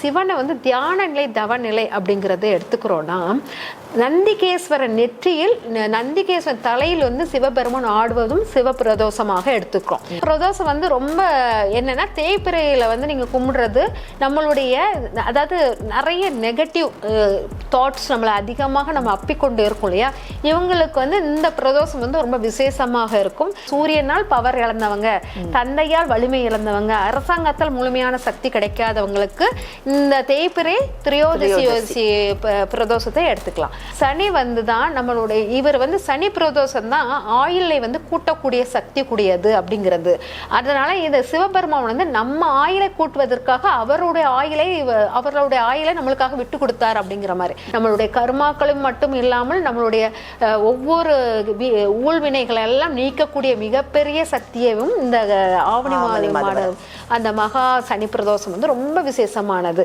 சிவனை வந்து தியான நிலை தவநிலை அப்படிங்கிறத எடுத்துக்கிறோன்னா நந்திகேஸ்வரன் நெற்றியில் நந்திகேஸ்வரன் தலையில் வந்து சிவபெருமான் ஆடுவதும் சிவபிரதோஷமாக எடுத்துக்கிறோம். பிரதோஷம் வந்து ரொம்ப என்னன்னா தேய்பிரையில வந்து நீங்க கும்பிடுறது நம்மளுடைய அதாவது நிறைய நெகட்டிவ் தாட்ஸ் நம்மளை அதிகமாக நம்ம அப்பிக்கொண்டு இருக்கோம் இல்லையா? இவங்களுக்கு வந்து இந்த பிரதோஷம் வந்து ரொம்ப விசேஷமாக இருக்கும். சூரியனால் பவர் இழந்தவங்க தந்தையால் வலிமை இழந்தவங்க அரசாங்கத்தால் முழுமையான சக்தி கிடைக்காதவங்களுக்கு இந்த தேய்பிரை திரையோதசி பிரதோஷத்தை எடுத்துக்கலாம். சனி வந்து தான் நம்மளுடைய இவர் வந்து சனி பிரதோஷம் தான் ஆயிலை வந்து கூட்டக்கூடிய சக்தி கூடியது அப்படிங்கிறது அதனால இந்த சிவபெருமான் வந்து நம்ம ஆயிலை கூட்டுவதற்காக அவருடைய ஆயிலை அவர்களுடைய ஆயிலை நம்மளுக்காக விட்டு கொடுத்தார் அப்படிங்கிற மாதிரி நம்மளுடைய கர்மாக்களும் மட்டும் இல்லாமல் நம்மளுடைய அஹ், ஒவ்வொரு ஊழ்வினைகளை எல்லாம் நீக்கக்கூடிய மிகப்பெரிய சக்தியையும் இந்த ஆவணி. மாத அந்த மகா சனி பிரதோஷம் வந்து ரொம்ப விசேஷமானது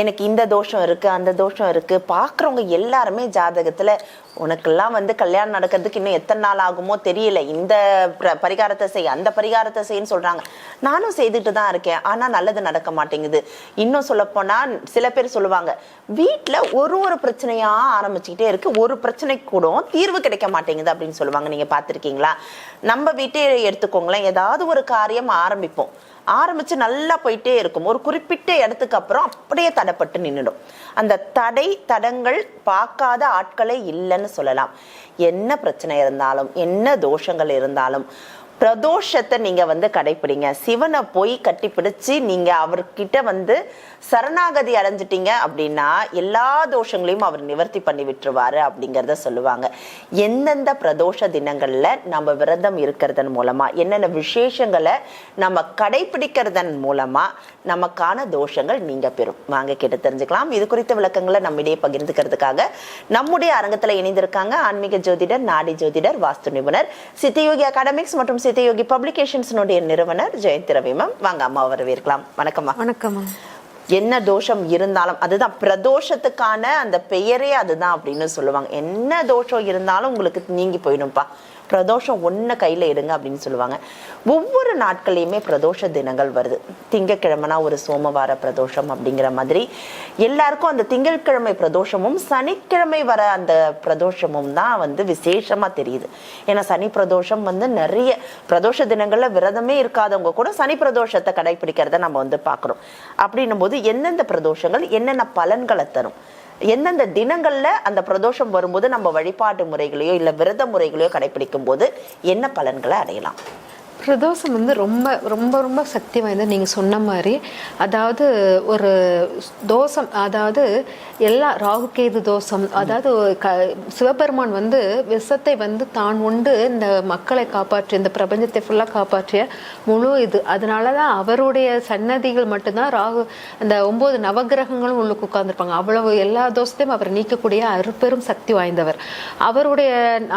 எனக்கு இந்த தோஷம் இருக்கு அந்த தோஷம் இருக்கு. பாக்குறவங்க எல்லாருமே ஜாதகத்துல உனக்கெல்லாம் வந்து கல்யாணம் நடக்கிறதுக்கு இன்னும் எத்தனை நாள் ஆகுமோ தெரியல. இந்த பரிகாரத்தை செய் அந்த பரிகாரத்தை செய்யன்னு சொல்றாங்க. நானும் செய்துட்டு தான் இருக்கேன். ஆனா நல்லது நடக்க மாட்டேங்குது. இன்னும் சொல்லப்போனால் சில பேர் சொல்லுவாங்க வீட்டில் ஒரு ஒரு பிரச்சனையா ஆரம்பிச்சுக்கிட்டே இருக்கு. ஒரு பிரச்சனை கூட தீர்வு கிடைக்க மாட்டேங்குது அப்படின்னு சொல்லுவாங்க. நீங்க பார்த்துருக்கீங்களா? நம்ம வீட்டை எடுத்துக்கோங்களேன். ஏதாவது ஒரு காரியம் ஆரம்பிப்போம். ஆரம்பிச்சு நல்லா போயிட்டே இருக்கும். ஒரு குறிப்பிட்ட இடத்துக்கு அப்புறம் அப்படியே தடைப்பட்டு நின்றுடும் அந்த தடை தடங்கள் பார்க்காத ஆட்களே இல்லைன்னு சொல்லலாம். என்ன பிரச்சனை இருந்தாலும் என்ன தோஷங்கள் இருந்தாலும் பிரதோஷத்தை நீங்க வந்து கடைப்பிடிங்க. சிவனை போய் கட்டிப்பிடிச்சு நீங்க அவர்கிட்ட வந்து சரணாகதி அடைஞ்சிட்டீங்க அப்படின்னா எல்லா தோஷங்களையும் அவர் நிவர்த்தி பண்ணி விட்டுருவாரு அப்படிங்கிறத சொல்லுவாங்க. எந்தெந்த பிரதோஷ தினங்களில் நம்ம விரதம் இருக்கிறதன் மூலமா என்னென்ன விசேஷங்களை நம்ம கடைபிடிக்கிறதன் மூலமா நமக்கான தோஷங்கள் நீங்க பெறும். வாங்க கேட்டு தெரிஞ்சுக்கலாம். இது குறித்த விளக்கங்களை நம்மிடையே பகிர்ந்துக்கிறதுக்காக நம்முடைய அரங்கத்தில் இணைந்திருக்காங்க ஆன்மீக ஜோதிடர் நாடி ஜோதிடர் வாஸ்து நிபுணர் சித்தயோகி அகாடமிக்ஸ் மற்றும் சித்தயோகி பப்ளிகேஷன்ஸ்னுடைய நிறுவனர் ஜெயந்தி ரவி மேம். வாங்க அம்மா வரவேற்கலாம். வணக்கம்மா வணக்கம் என்ன தோஷம் இருந்தாலும் அதுதான் பிரதோஷத்துக்கான அந்த பெயரே அதுதான் அப்படின்னு சொல்லுவாங்க. என்ன தோஷம் இருந்தாலும் உங்களுக்கு நீங்கி போயிடும்பா பிரதோஷம் ஒன்றை கையில் எடுங்க அப்படின்னு சொல்லுவாங்க. ஒவ்வொரு நாட்கள்லையுமே பிரதோஷ தினங்கள் வருது. திங்கக்கிழமைனா ஒரு சோமவார பிரதோஷம் அப்படிங்கிற மாதிரி. எல்லாருக்கும் அந்த திங்கட்கிழமை பிரதோஷமும் சனிக்கிழமை வர அந்த பிரதோஷமும் தான் வந்து விசேஷமாக தெரியுது. ஏன்னா சனி பிரதோஷம் வந்து நிறைய பிரதோஷ தினங்களில் விரதமே இருக்காதவங்க கூட சனி பிரதோஷத்தை கடைபிடிக்கிறத நம்ம வந்து பார்க்குறோம். அப்படின்னும் போது எந்தெந்த பிரதோஷங்கள் என்னென்ன பலன்களை தரும்? எந்தெந்த தினங்கள்ல அந்த பிரதோஷம் வரும்போது நம்ம வழிபாட்டு முறைகளையோ இல்ல விரத முறைகளையோ கடைபிடிக்கும் போது என்ன பலன்களை அடையலாம்? பிரதோஷம் வந்து ரொம்ப ரொம்ப ரொம்ப சக்தி வாய்ந்த நீங்கள் சொன்ன மாதிரி அதாவது ஒரு தோஷம் அதாவது எல்லா ராகுகேது தோஷம் அதாவது க சிவபெருமான் வந்து விஷத்தை வந்து தான் உண்டு இந்த மக்களை காப்பாற்றி இந்த பிரபஞ்சத்தை ஃபுல்லாக காப்பாற்றிய முழு இது. அதனால தான் அவருடைய சன்னதிகள் மட்டும்தான் ராகு அந்த ஒம்பது நவகிரகங்களும் உள்ளுக்கு உட்காந்துருப்பாங்க அவ்வளவு எல்லா தோஷத்தையும் அவர் நீக்கக்கூடிய அருப்பெரும் சக்தி வாய்ந்தவர். அவருடைய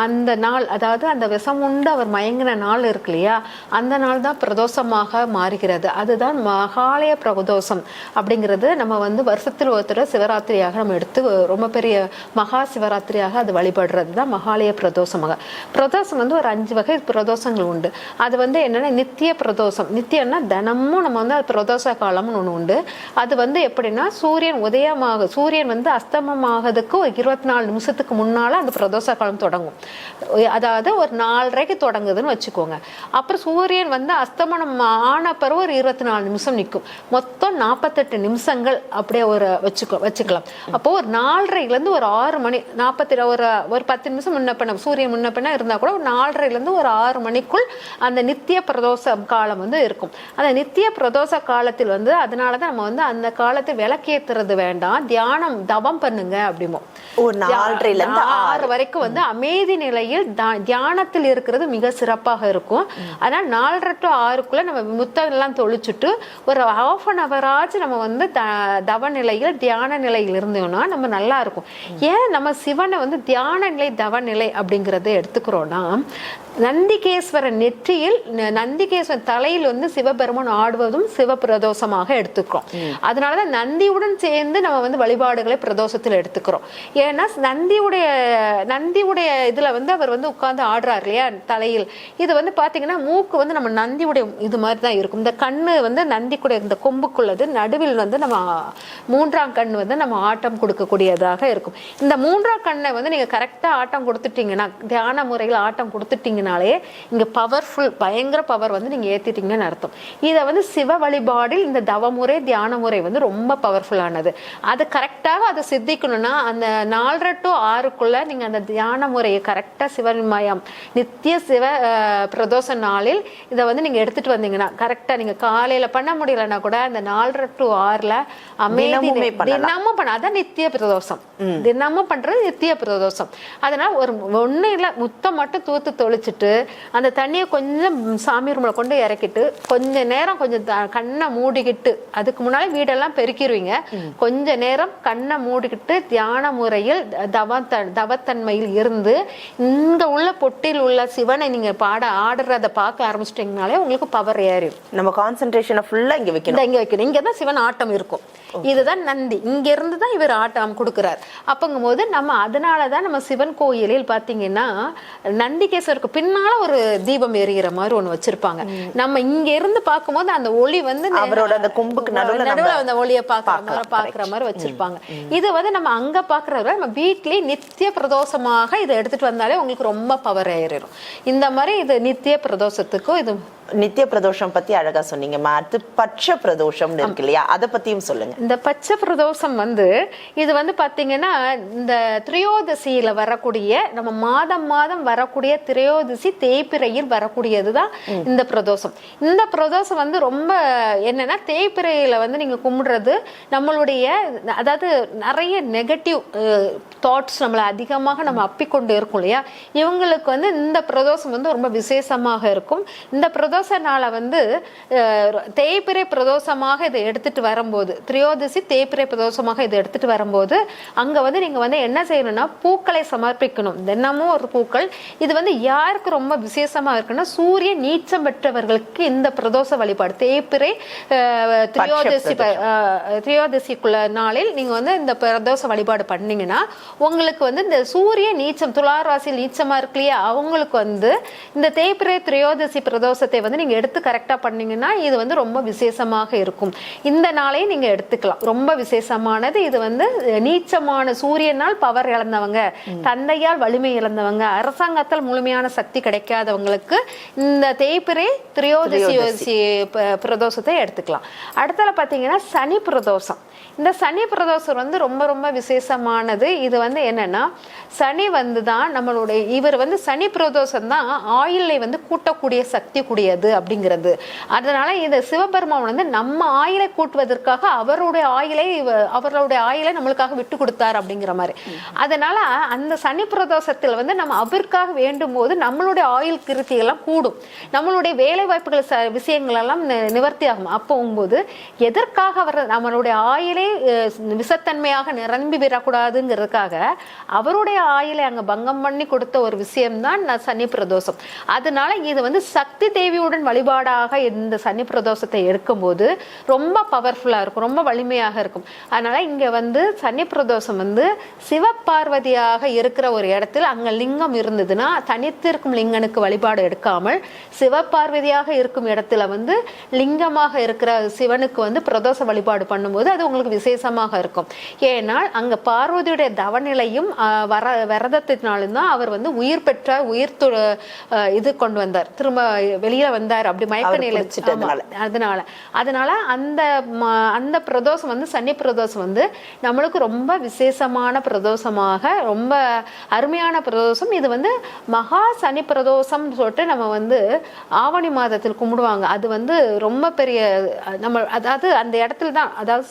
அந்த நாள் அதாவது அந்த விஷம் உண்டு அவர் மயங்கின நாள் இருக்கு இல்லையா? அந்த நாள் தான் பிரதோஷமாக மாறுகிறது. அதுதான் மகாலய பிரதோஷம் அப்படிங்கிறது நம்ம வந்து வருஷத்தில் ஒருத்தர சிவராத்திரியாக நம்ம எடுத்து ரொம்ப பெரிய மகா சிவராத்திரியாக அது வழிபடுறது தான் மகாலய பிரதோஷமாக. பிரதோஷம் வந்து ஒரு அஞ்சு வகை பிரதோஷங்கள் உண்டு. அது வந்து என்னென்னா நித்திய பிரதோஷம். நித்தியம்னா தினமும் நம்ம வந்து அது பிரதோஷ காலம்னு ஒன்று உண்டு. அது வந்து எப்படின்னா சூரியன் உதயமாக சூரியன் வந்து அஸ்தமமாகிறதுக்கு ஒரு இருபத்தி நாலு நிமிஷத்துக்கு முன்னால் அந்த பிரதோஷ காலம் தொடங்கும். அதாவது ஒரு நாலரைக்கு தொடங்குதுன்னு வச்சுக்கோங்க. அப்புறம் சூரியன் வந்து அஸ்தமனம் ஆன பிறகு ஒரு இருபத்தி நாலு நிமிஷம் நிற்கும். மொத்தம் நாற்பத்தெட்டு நிமிஷங்கள் அப்படியே ஒரு வச்சுக்கோ வச்சுக்கலாம். அப்போ ஒரு நாலரைல இருந்து ஒரு ஆறு மணி நாற்பத்தி ஒரு ஒரு பத்து நிமிஷம் முன்ன பின்ன சூரியன் முன்ன பின்ன இருந்தா கூட ஒரு நாலரைல இருந்து ஒரு ஆறு மணிக்குள் அந்த நித்திய பிரதோஷ காலம் வந்து இருக்கும். அந்த நித்திய பிரதோஷ காலத்தில் வந்து அதனால தான் நம்ம வந்து அந்த காலத்தை விளக்கேத்துறது வேண்டாம். தியானம் தவம் பண்ணுங்க அப்படிமோ ஒரு நாலரைல இருந்து ஆறு வரைக்கும் வந்து அமைதி நிலையில் தியானத்தில் இருக்கிறது மிக சிறப்பாக இருக்கும். அதனால நாலரை டு ஆறுக்குள்ள நம்ம முத்தம் எல்லாம் தொளிச்சுட்டு ஒரு ஹாஃப் அன் ஹவராச்சும் நம்ம வந்து த- தவ நிலையில் தியான நிலையில் இருந்தோம்னா நம்ம நல்லா இருக்கும். ஏன் நம்ம சிவனை வந்து தியான நிலை தவ நிலை அப்படிங்கறத எடுத்துக்கிறோம்னா நந்திகேஸ்வரன் நெற்றியில் நந்திகேஸ்வரன் தலையில் வந்து சிவபெருமான் ஆடுவதும் சிவபிரதோஷமாக எடுத்துக்கிறோம். அதனாலதான் நந்தியுடன் சேர்ந்து நம்ம வந்து வழிபாடுகளை பிரதோஷத்தில் எடுத்துக்கிறோம். ஏன்னா நந்தியுடைய நந்தியுடைய இதுல வந்து அவர் வந்து உட்கார்ந்து ஆடுறாரு இல்லையா தலையில். இது வந்து பாத்தீங்கன்னா மூக்கு வந்து நம்ம நந்தியுடைய இது மாதிரி தான் இருக்கும். இந்த கண்ணு வந்து நந்திக்குடைய இந்த கொம்புக்குள்ளது நடுவில் வந்து நம்ம மூன்றாம் கண் வந்து நம்ம ஆட்டம் கொடுக்கக்கூடியதாக இருக்கும். இந்த மூன்றாம் கண்ணை வந்து நீங்கள் கரெக்டாக ஆட்டம் கொடுத்துட்டீங்கன்னா தியான முறையில் ஆட்டம் கொடுத்துட்டீங்கனாலே இங்கே பவர்ஃபுல் பயங்கர பவர் வந்து நீங்கள் ஏற்றிட்டீங்கன்னு அர்த்தம். இதை வந்து சிவ வழிபாடில் இந்த தவமுறை தியான முறை வந்து ரொம்ப பவர்ஃபுல்லானது அது கரெக்டாக அதை சித்திக்கணும்னா அந்த நாலரை டு ஆறுக்குள்ளே நீங்கள் அந்த தியான முறையை கரெக்டாக சிவமயம் நித்திய சிவ பிரதோஷ நாளே நாளில் இதை வந்து நீங்க எடுத்துட்டு வந்தீங்கன்னா கரெக்டா நீங்க காலையில பண்ண முடியலன்னா கூட அந்த நாலரை டு ஆறுல அமைதி தினமுமே பண்ண அதான் நித்திய பிரதோஷம். தினமும் பண்றது நித்திய பிரதோஷம். அதனால ஒரு ஒண்ணு இல்ல முத்தம் மட்டும் தூத்து தொளிச்சிட்டு அந்த தண்ணியை கொஞ்சம் சாமி ரூம்ல கொண்டு இறக்கிட்டு கொஞ்ச நேரம் கொஞ்சம் கண்ணை மூடிக்கிட்டு அதுக்கு முன்னாடி வீடெல்லாம் பெருக்கிடுவீங்க கொஞ்ச நேரம் கண்ணை மூடிக்கிட்டு தியான முறையில் தவ தவத்தன்மையில் இருந்து இங்க உள்ள பொட்டில் உள்ள சிவனை நீங்க பாட ஆடுறத பார்க்க ஆரம்பிச்சிட்டீங்கனாலே உங்களுக்கு பவர் ஏறிடும். நம்ம கான்சென்ட்ரேஷனை ஃபுல்லா இங்க வைக்கணும். இங்க வைக்கணும். இங்க தான் சிவன் ஆட்டம் இருக்கும். இதுதான் நந்தி. இங்க இருந்து தான் இவர் ஆட்டம் கொடுக்கிறார். அப்பங்கும்போது நம்ம அதனால தான் நம்ம சிவன் கோயிலில் பாத்தீங்கன்னா நந்திகேஸ்வருக்கு பின்னால ஒரு தீபம் எரிகிற மாதிரி ஒண்ணு வச்சிருப்பாங்க. நம்ம இங்க இருந்து பார்க்கும்போது அந்த ஒளி வந்து அவரோட அந்த கொம்புக்கு நடுவுல நடுவுல அந்த ஒளியை பாக்குற மாதிரி பார்க்கலாம், பாக்குற மாதிரி வச்சிருப்பாங்க. இது வந்து நம்ம அங்க பாக்குறத விட நம்ம வீட்லயே நித்திய பிரதோஷமாக இதை எடுத்துட்டு வந்தாலே உங்களுக்கு ரொம்ப பவர் ஏறிடும். இந்த மாதிரி இது நித்திய பிரதோஷத்துக்கும் இது நித்திய பிரதோஷம் பத்தி அழகா சொன்னீங்கம்மா அடுத்து பட்ச பிரதோஷம்னு இருக்கு இல்லையா? அதை பத்தியும் சொல்லுங்க. இந்த பச்சை பிரதோஷம் வந்து இது வந்து பாத்தீங்கன்னா இந்த திரையோதசியில வரக்கூடிய நம்ம மாதம் மாதம் வரக்கூடிய திரையோதசி தேய்பிறையில் வரக்கூடியதுதான் இந்த பிரதோஷம். இந்த பிரதோஷம் வந்து ரொம்ப என்னன்னா தேய்பிறையில வந்து நீங்க கும்பிடுறது நம்மளுடைய அதாவது நிறைய நெகட்டிவ் தாட்ஸ் நம்மளை அதிகமாக நம்ம அப்பிக்கொண்டு இருக்கும் இல்லையா? இவங்களுக்கு வந்து இந்த பிரதோஷம் வந்து ரொம்ப விசேஷமாக இருக்கும். இந்த பிரதோஷ நாளை வந்து தேய்பிரை பிரதோஷமாக இதை எடுத்துட்டு வரும்போது திரையோதசி தேய்பிரை பிரதோஷமாக இதை எடுத்துட்டு வரும்போது அங்க வந்து நீங்க வந்து என்ன செய்யணும்னா பூக்களை சமர்ப்பிக்கணும். தினமும் ஒரு பூக்கள். இது வந்து யாருக்கு ரொம்ப விசேஷமா இருக்குன்னா சூரிய நீச்சம் பெற்றவர்களுக்கு இந்த பிரதோஷ வழிபாடு. தேய்பிரை அஹ், திரையோதசி ப- நாளில் நீங்க வந்து இந்த பிரதோஷ வழிபாடு பண்ணீங்கன்னா உங்களுக்கு வந்து இந்த சூரிய நீச்சம் துளார் நீச்சமாக நீச்சமா இருக்கு இல்லையா? அவங்களுக்கு வந்து இந்த தேய்பிரை திரையோதசி பிரதோஷத்தை வந்து நீங்க எடுத்து கரெக்டா பண்ணீங்கன்னா இது வந்து ரொம்ப விசேஷமாக இருக்கும். இந்த நாளையும் நீங்க எடுத்துக்கலாம். ரொம்ப விசேஷமானது இது வந்து நீச்சமான சூரியனால் பவர் இழந்தவங்க தந்தையால் வலிமை இழந்தவங்க அரசாங்கத்தால் முழுமையான சக்தி கிடைக்காதவங்களுக்கு இந்த தேய்பிறை திரையோதசி பிரதோஷத்தை எடுத்துக்கலாம். அடுத்தால பாத்தீங்கன்னா சனி பிரதோஷம். இந்த சனி பிரதோஷம் வந்து ரொம்ப ரொம்ப விசேஷமானது. இது வந்து என்னன்னா சனி வந்து தான் நம்மளுடைய இவர் வந்து சனி பிரதோஷம் தான் ஆயிலை வந்து கூட்டக்கூடிய சக்தி கூடியது அப்படிங்கிறது. அதனால இந்த சிவபெருமான் வந்து நம்ம ஆயிலை கூட்டுவதற்காக அவருடைய ஆயிலை இவ- அவருடைய ஆயிலை நம்மளுக்காக விட்டு கொடுத்தார் அப்படிங்கிற மாதிரி. அதனால அந்த சனி பிரதோஷத்தில் வந்து நம்ம அவருக்காக வேண்டும் போது நம்மளுடைய ஆயுள் கிருத்தி எல்லாம் கூடும். நம்மளுடைய வேலை வாய்ப்புகள் ச- விஷயங்கள் எல்லாம் நிவர்த்தி ஆகும் அப்போங்கும்போது எதற்காக அவர் நம்மளுடைய ஆயிலை விஷத்தன்மையாக நிரம்பி விடக்கூடாதுங்கிறதுக்காக அவருடைய ஆயிலை அங்கே பங்கம் பண்ணி கொடுத்த ஒரு விஷயம்தான் நான் சனி பிரதோஷம். அதனால இது வந்து சக்தி தேவியுடன் வழிபாடாக இந்த சனி பிரதோஷத்தை எடுக்கும்போது ரொம்ப பவர்ஃபுல்லாக இருக்கும் ரொம்ப வலிமையாக இருக்கும். அதனால இங்கே வந்து சனி பிரதோஷம் வந்து சிவபார்வதியாக இருக்கிற ஒரு இடத்தில் அங்கே லிங்கம் இருந்ததுன்னா தனித்திருக்கும் லிங்கனுக்கு வழிபாடு எடுக்காமல் சிவபார்வதியாக இருக்கும் இடத்துல வந்து லிங்கமாக இருக்கிற சிவனுக்கு வந்து பிரதோஷ வழிபாடு பண்ணும்போது அது உங்களுக்கு விசேஷமாக இருக்கும். ஏனால் அங்கே பார்வதியுடைய தவநிலையும் வர விரதத்தினாலும் தான் அவர் வந்து உயிர் பெற்றார் உயிர் இது கொண்டு வந்தார். திரும்ப வெளியில வந்தார் அப்படி மயக்க அவர் நிலை குளிச்சிட்டதுனால. ஆமா, அதனால. அதனால அந்த அந்த பிரதோஷம் வந்து சனி பிரதோஷம் வந்து நம்மளுக்கு ரொம்ப விசேஷமான பிரதோஷமாக ரொம்ப அருமையான பிரதோஷம். இது வந்து மகா சனி பிரதோஷம் சொல்லிட்டு நம்ம வந்து ஆவணி மாதத்தில் கும்பிடுவாங்க. அது வந்து ரொம்ப பெரிய நம்ம அதாவது அந்த இடத்துல தான் அதாவது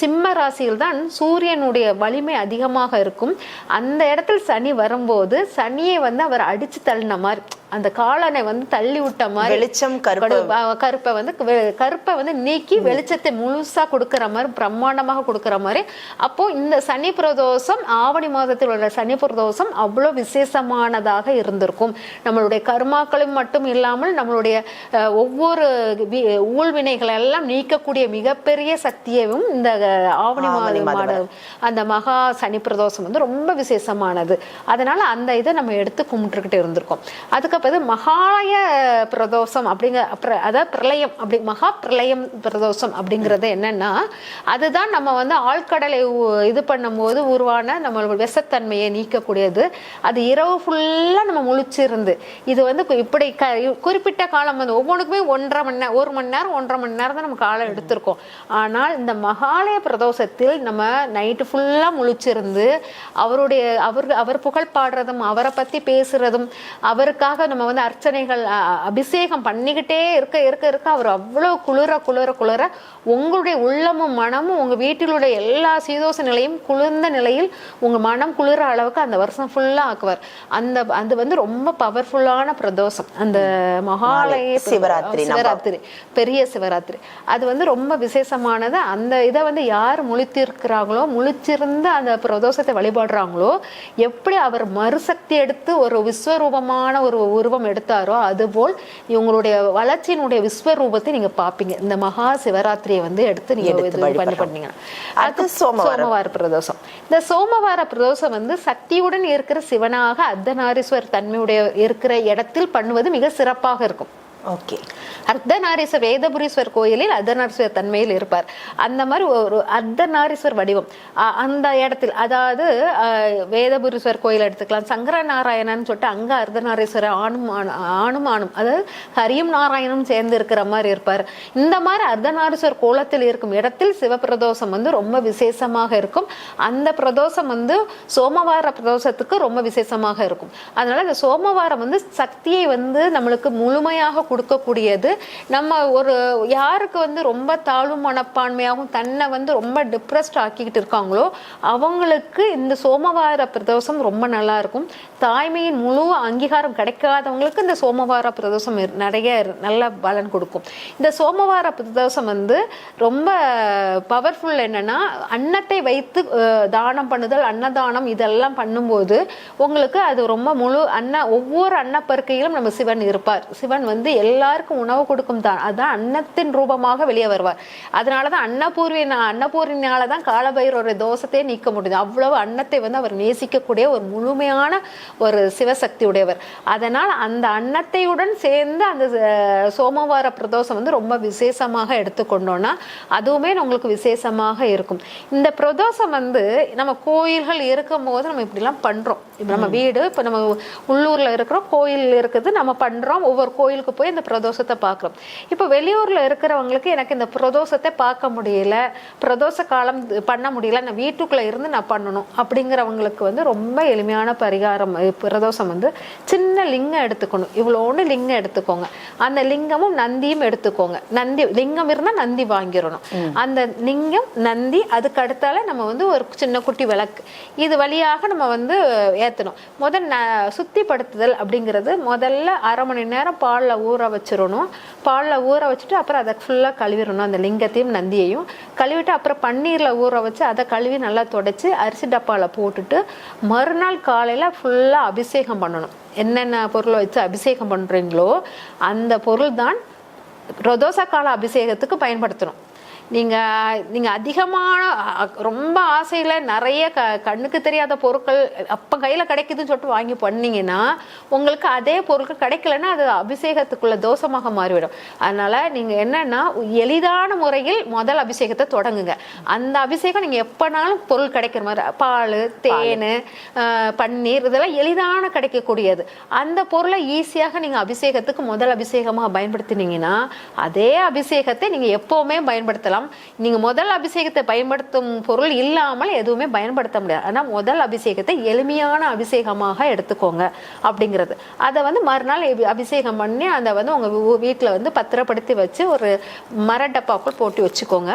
சிம்ம ராசியில் தான் சூரியனுடைய வலிமை அதிகமாக இருக்கும். அந்த இடத்துல சனி வரும்போது சனியை வந்து அவர் அடிச்சு தள்ளின மாதிரி அந்த காலனை வந்து தள்ளி விட்ட மாதிரி வெளிச்சம் கருப்பு. வந்து கருப்பை வந்து நீக்கி வெளிச்சத்தை முழுசா கொடுக்கிற மாதிரி பிரம்மாண்டமாக கொடுக்கிற மாதிரி. அப்போ இந்த சனி பிரதோஷம் ஆவணி மாதத்தில் உள்ள சனி பிரதோஷம் அவ்வளோ விசேஷமானதாக இருந்திருக்கும். நம்மளுடைய கர்மாக்களும் மட்டும் இல்லாமல் நம்மளுடைய ஒவ்வொரு ஊழ்வினைகளை எல்லாம் நீக்கக்கூடிய மிகப்பெரிய சக்தியையும் இந்த ஆவணி மாத அந்த மகா சனி பிரதோஷம் வந்து ரொம்ப விசேஷமானது. அதனால அந்த இதை நம்ம எடுத்து கும்பிட்டுக்கிட்டு இருந்திருக்கோம். அதுக்கப்புறம் மகாலய பிரதோஷம் அப்படிங்கிற அதாவது பிரளயம் அப்படி மகா பிரளயம் பிரதோஷம் அப்படிங்கிறது என்னன்னா அதுதான் நம்ம வந்து ஆழ்கடலை இது பண்ணும்போது உருவான நம்மளோட விஷத்தன்மையை நீக்கக்கூடியது. அது இரவு ஃபுல்லா நம்ம முழிச்சிருந்து இது வந்து இப்படி க குறிப்பிட்ட காலம் வந்து ஒவ்வொன்றுக்குமே ஒன்றரை மணி நேரம் ஒரு மணி நேரம் ஒன்றரை மணி நேரம் தான் நம்ம காலம் எடுத்திருக்கோம். ஆனால் இந்த மகாலய பிரதோஷத்தில் நம்ம நைட்டு ஃபுல்லாக முழிச்சிருந்து அவருடைய அவர் அவர் புகழ் பாடுறதும் அவரை பற்றி பேசுறதும் அவருக்காக நம்ம வந்து அர்ச்சனைகள் அபிஷேகம் பண்ணிக்கிட்டே இருக்க இருக்க இருக்க அவர் அவ்வளோ குளிர குளிர குளிர உங்களுடைய உள்ளமும் மனமும் உங்கள் வீட்டிலுடைய எல்லா சீதோஷ நிலையும் குளிர்ந்த நிலையில் உங்கள் மனம் குளிர அளவுக்கு அந்த வருஷம் ஃபுல்லாக ஆக்குவார். அந்த அது வந்து ரொம்ப பவர்ஃபுல்லான பிரதோஷம். அந்த மகாலய சிவராத்திரி சிவராத்திரி பெரிய சிவராத்திரி. அது வந்து ரொம்ப விசேஷமானது. அந்த இதை வந்து யார் முழித்திருக்கிறாங்களோ முழிச்சிருந்து அந்த பிரதோஷத்தை வழிபடுறாங்களோ எப்படி அவர் மறுசக்தி எடுத்து ஒரு விஸ்வரூபமான ஒரு உருவம் எடுத்தாரோ அதுபோல் இவங்களுடைய வளர்ச்சியினுடைய விஸ்வரூபத்தை நீங்க பாப்பீங்க இந்த மகா சிவராத்திரியை வந்து எடுத்து நீங்க பண்ணி. பண்ணீங்க சோமவாரம். சோமவார பிரதோஷம் இந்த சோமவார பிரதோஷம் வந்து சக்தியுடன் இருக்கிற சிவனாக அர்த்தநாரீஸ்வர் தன்மையுடைய இருக்கிற இடத்தில் பண்ணுவது மிக சிறப்பாக இருக்கும் ஓகே. அர்த்தநாரீஸ்வர் வேதபுரீஸ்வர் கோயிலில் அர்த்தநாரீஸ்வர் தன்மையில் இருப்பார். அந்த மாதிரி ஒரு அர்த்தநாரீஸ்வர் வடிவம். அந்த இடத்தில் அதாவது வேதபுரீஸ்வர் கோயில் எடுத்துக்கலாம். சங்கர நாராயணன் சொல்லிட்டு அங்கே அர்த்தநாரீஸ்வரர் ஆணும் ஆணும் ஆணும் அதாவது ஹரியும் நாராயணனும் சேர்ந்து இருக்கிற மாதிரி இருப்பார். இந்த மாதிரி அர்த்தநாரீஸ்வர் கோலத்தில் இருக்கும் இடத்தில் சிவபிரதோஷம் வந்து ரொம்ப விசேஷமாக இருக்கும். அந்த பிரதோஷம் வந்து சோமவார பிரதோஷத்துக்கு ரொம்ப விசேஷமாக இருக்கும். அதனால இந்த சோமவாரம் வந்து சக்தியை வந்து நம்மளுக்கு முழுமையாக கொடுக்கக்கூடியது. நம்ம ஒரு யாருக்கு வந்து ரொம்ப தாழ்வு மனப்பான்மையாகவும் தன்னை வந்து ரொம்ப டிப்ரெஸ்ட் ஆக்கிக்கிட்டு இருக்காங்களோ அவங்களுக்கு இந்த சோமவார பிரதோஷம் ரொம்ப நல்லா இருக்கும். தாய்மையின் முழு அங்கீகாரம் கிடைக்காதவங்களுக்கு இந்த சோமவார பிரதோஷம் நிறைய இரு- நல்ல பலன் கொடுக்கும். இந்த சோமவார பிரதோஷம் வந்து ரொம்ப பவர்ஃபுல் என்னன்னா அன்னத்தை வைத்து தானம் பண்ணுதல் அன்னதானம் இதெல்லாம் பண்ணும்போது உங்களுக்கு அது ரொம்ப முழு அன்ன ஒவ்வொரு அன்னப்பருக்கையிலும் நம்ம சிவன் இருப்பார். சிவன் வந்து எல்லாருக்கும் உணவு கொடுக்கும் தான். அதான் அன்னத்தின் ரூபமாக வெளியே வருவார். அதனாலதான் அன்னபூர்வி அன்னபூர்ணினால தான் காலபைரவருடைய தோஷத்தையே நீக்க முடியுது. அவ்வளவு அன்னத்தை வந்து அவர் நேசிக்கக்கூடிய ஒரு முழுமையான ஒரு சிவசக்தி உடையவர் அதனால் அந்த அன்னத்தையுடன் சேர்ந்து அந்த சோமவார பிரதோஷம் வந்து ரொம்ப விசேஷமாக எடுத்துக்கொண்டோம்னா அதுவுமே உங்களுக்கு விசேஷமாக இருக்கும். இந்த பிரதோஷம் வந்து நம்ம கோயில்கள் இருக்கும் போது நம்ம இப்படிலாம் பண்றோம். இப்போ நம்ம வீடு இப்போ நம்ம உள்ளூர்ல இருக்கிறோம் கோயில் இருக்குது நம்ம பண்றோம். ஒவ்வொரு கோயிலுக்கு போய் இந்த பிரதோஷத்தை பார்க்குறோம். இப்போ வெளியூர்ல இருக்கிறவங்களுக்கு எனக்கு இந்த பிரதோஷத்தை பார்க்க முடியல பிரதோஷ காலம் பண்ண முடியல நான் வீட்டுக்குள்ள இருந்து நான் பண்ணணும் அப்படிங்கிறவங்களுக்கு வந்து ரொம்ப எளிமையான பரிகாரம் பிரதோஷம் வந்து சின்ன லிங்கம் எடுத்துக்கணும். இவ்வளோன்னு லிங்கம் எடுத்துக்கோங்க. அந்த லிங்கமும் நந்தியும் எடுத்துக்கோங்க. நந்தி லிங்கம் இருந்தால் நந்தி வாங்கிடணும். அந்த லிங்கம் நந்தி அதுக்கு அடுத்தால நம்ம வந்து ஒரு சின்ன குட்டி விளக்கு. இது வழியாக நம்ம வந்து ஏற்றணும் முதல் ந சுத்திப்படுத்துதல் அப்படிங்கிறது முதல்ல அரை மணி நேரம் பாலில் ஊற ஊற வச்சிடணும் பாலில் ஊற வச்சுட்டு அப்புறம் அதை ஃபுல்லாக கழுவிடணும். அந்த லிங்கத்தையும் நந்தியையும் கழுவிட்டு அப்புறம் பன்னீரில் ஊற வச்சு அதை கழுவி நல்லா தொடச்சி அரிசி டப்பாவில் போட்டுட்டு மறுநாள் காலையில் ஃபுல்லாக அபிஷேகம் பண்ணணும். என்னென்ன பொருளை வச்சு அபிஷேகம் பண்ணுறீங்களோ அந்த பொருள் தான் பிரதோஷ கால அபிஷேகத்துக்கு பயன்படுத்தணும். நீங்கள் நீங்கள் அதிகமான ரொம்ப ஆசையில் நிறைய க கண்ணுக்கு தெரியாத பொருட்கள் அப்போ கையில் கிடைக்குதுன்னு சொல்லிட்டு வாங்கி பண்ணீங்கன்னா உங்களுக்கு அதே பொருட்கள் கிடைக்கலன்னா அது அபிஷேகத்துக்குள்ள தோஷமாக மாறிவிடும். அதனால நீங்கள் என்னன்னா எளிதான முறையில் முதல் அபிஷேகத்தை தொடங்குங்க. அந்த அபிஷேகம் நீங்கள் எப்போனாலும் பொருள் கிடைக்கிற மாதிரி பால் தேன் பன்னீர் இதெல்லாம் எளிதான கிடைக்கக்கூடியது. அந்த பொருளை ஈஸியாக நீங்கள் அபிஷேகத்துக்கு முதல் அபிஷேகமாக பயன்படுத்தினீங்கன்னா அதே அபிஷேகத்தை நீங்கள் எப்போவுமே பயன்படுத்தலாம். நீங்கள் முதல் அபிஷேகத்தை பயன்படுத்தும் பொருள் இல்லாமல் எதுவுமே பயன்படுத்த முடியாது. ஆனால் முதல் அபிஷேகத்தை எளிமையான அபிஷேகமாக எடுத்துக்கோங்க அப்படிங்கிறது. அதை வந்து மறுநாள் அபிஷேகம் பண்ணி அதை வந்து உங்கள் வீட்டில் வந்து பத்திரப்படுத்தி வச்சு ஒரு மர டப்பாக்குள் போட்டு வச்சுக்கோங்க.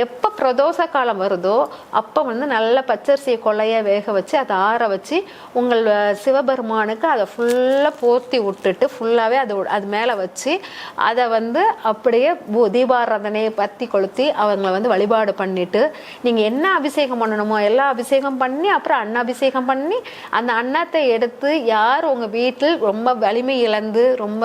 எப்போ பிரதோஷ காலம் வருதோ அப்போ வந்து நல்ல பச்சரிசியை கொள்ளைய வேக வச்சு அதை ஆற வச்சு உங்கள் சிவபெருமானுக்கு அதை ஃபுல்லாக போர்த்தி விட்டுட்டு ஃபுல்லாகவே அது அது மேலே வச்சு அதை வந்து அப்படியே பூ- தீபாராதனையை பற்றி கொளுத்தி அவங்கள வந்து வழிபாடு பண்ணிவிட்டு நீங்கள் என்ன அபிஷேகம் பண்ணணுமோ எல்லா அபிஷேகம் பண்ணி அப்புறம் அன்னாபிஷேகம் பண்ணி அந்த அன்னத்தை எடுத்து யார் உங்கள் வீட்டில் ரொம்ப வலிமை இழந்து ரொம்ப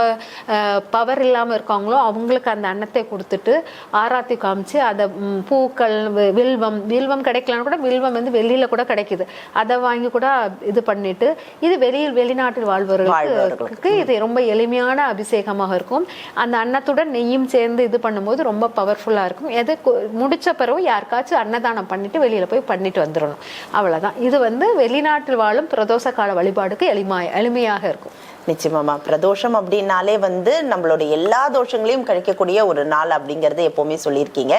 பவர் இல்லாமல் இருக்காங்களோ அவங்களுக்கு அந்த அன்னத்தை கொடுத்துட்டு ஆராத்தி காமிச்சு அதை பூக்கள் வில்வம் வில்வம் கிடைக்கலன்னா கூட வில்வம் வந்து வெளியில் கூட கிடைக்குது. அதை வாங்கி கூட இது பண்ணிட்டு இது வெளியில் வெளிநாட்டில் வாழ்பவர்களுக்கு. இது ரொம்ப எளிமையான அபிஷேகமாக இருக்கும். அந்த அன்னத்துடன் நெய்யும் சேர்ந்து இது பண்ணும்போது ரொம்ப பவர்ஃபுல்லாக இருக்கும். எது முடிச்ச பிறகு யாருக்காச்சும் அன்னதானம் பண்ணிட்டு வெளியில போய் பண்ணிட்டு வந்துடணும். அவ்வளவுதான். இது வந்து வெளிநாட்டில் வாழும் பிரதோஷ கால வழிபாடுக்கு எளிமா எளிமையாக இருக்கும். நிச்சயமாமா பிரதோஷம் அப்படின்னாலே வந்து நம்மளோட எல்லா தோஷங்களையும் கழிக்கக்கூடிய ஒரு நாள் அப்படிங்கறத எப்பவுமே சொல்லியிருக்கீங்க.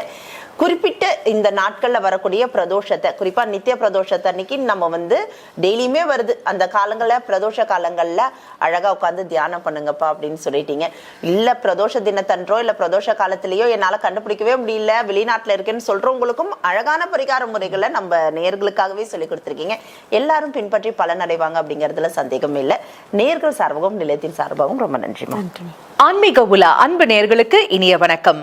குறிப்பிட்ட இந்த நாட்களில் வரக்கூடிய பிரதோஷத்தை குறிப்பாக நித்திய பிரதோஷத்தை அன்னைக்கு நம்ம வந்து டெய்லியுமே வருது. அந்த காலங்களில் பிரதோஷ காலங்களில் அழகாக உட்காந்து தியானம் பண்ணுங்கப்பா அப்படின்னு சொல்லிட்டீங்க. இல்லை பிரதோஷ தினத்தன்றோ இல்லை பிரதோஷ காலத்திலேயோ என்னால் கண்டுபிடிக்கவே முடியல வெளிநாட்டில் இருக்கேன்னு சொல்கிறவங்களுக்கும் அழகான பரிகார முறைகளை நம்ம நேர்களுக்காகவே சொல்லி கொடுத்துருக்கீங்க. எல்லாரும் பின்பற்றி பலனடைவாங்க அப்படிங்கிறதுல சந்தேகம் இல்லை. நேர்கள் சார்பாகவும் நிலையத்தின் சார்பாகவும் ரொம்ப நன்றி. ஆன்மீக உலா அன்பு நேர்களுக்கு இனிய வணக்கம்.